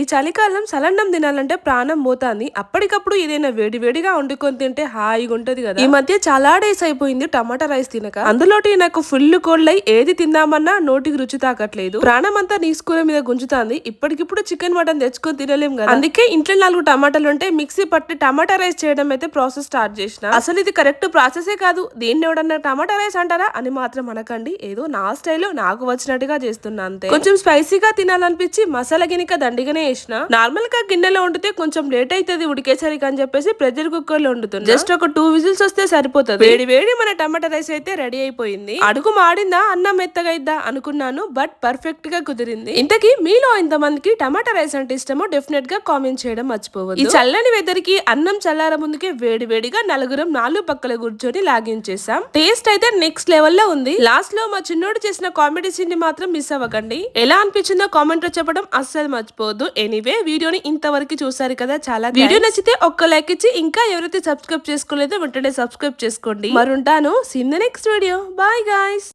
ఈ చలికాలం సలన్నం తినాలంటే ప్రాణం పోతాంది. అప్పటికప్పుడు ఏదైనా వేడి వేడిగా వండుకొని తింటే హాయిగా ఉంటది కదా. ఈ మధ్య చాలా డేస్ అయిపోయింది టమాటా రైస్ తినక. అందులోటి నాకు ఫుల్ కోల్డ్ అయి ఏది తిందామన్నా నోటికి రుచి తాకట్లేదు. ప్రాణం అంతా నీసుకూర మీద గుంజుతాంది. ఇప్పటికిప్పుడు చికెన్ మటన్ తెచ్చుకొని తినలేం కదా. అందుకే ఇంట్లో నాలుగు టమాటాలు ఉంటే మిక్సీ పట్టి టమాటా రైస్ చేయడం అయితే ప్రాసెస్ స్టార్ట్ చేసిన. అసలు ఇది కరెక్ట్ ప్రాసెసే కాదు. దీన్ని ఎవడన్నా టమాటా రైస్ అంటారా అని మాత్రం అనకండి. ఏదో నా స్టైల్లో నాకు వచ్చినట్టుగా చేస్తున్నా అంతే. కొంచెం స్పైసీగా తినాలనిపించి మసాలా గినిక దండిగానే వేసిన నార్మల్గా గిన్నెలో వండితే కొంచెం లేట్ అవుతుంది ఉడికేసరికి అని చెప్పేసి ప్రెషర్ కుక్కర్లో వండుతున్నా. జస్ట్ ఒక టూ విజిల్స్ వస్తే సరిపోతుంది. వేడి వేడి మన టమాటా రైస్ అయితే రెడీ అయిపోయింది. అడుగు మాడిందా అన్నం మెత్తగా ఇద్దా అనుకున్నాను బట్ పర్ఫెక్ట్గా కుదిరింది. ఇంతకీ మీలో ఇంతమందికి టమాటా రైస్ అంటే ఇష్టమో డెఫినెట్గా కామెంట్ చేయడం మర్చిపోవద్దు. ఈ చల్లని వెదర్కి అన్నం చల్లార ముందుకే వేడి వేడిగా నలుగురం నాలుగు పక్కల కూర్చొని లాగించేసాం టేస్ట్ అయితే నెక్స్ట్ లెవెల్లో ఉంది. లాస్ట్లో మా చిన్నోడు చేసిన కామెడీ సీన్ని మాత్రం మిస్ అవ్వకండి. ఎలా అనిపించిందో కామెంట్లో చెప్పడం అస్సలు మర్చిపోవద్దు. ఎనీవే వీడియోని ఇంతవరకు చూసారు కదా చాలా వీడియో నచ్చితే ఒక్క లైక్ ఇచ్చి ఇంకా ఎవరైతే సబ్స్క్రైబ్ చేసుకోలేదో వెంటనే సబ్స్క్రైబ్ చేసుకోండి. మరి ఉంటాను see in the next video bye guys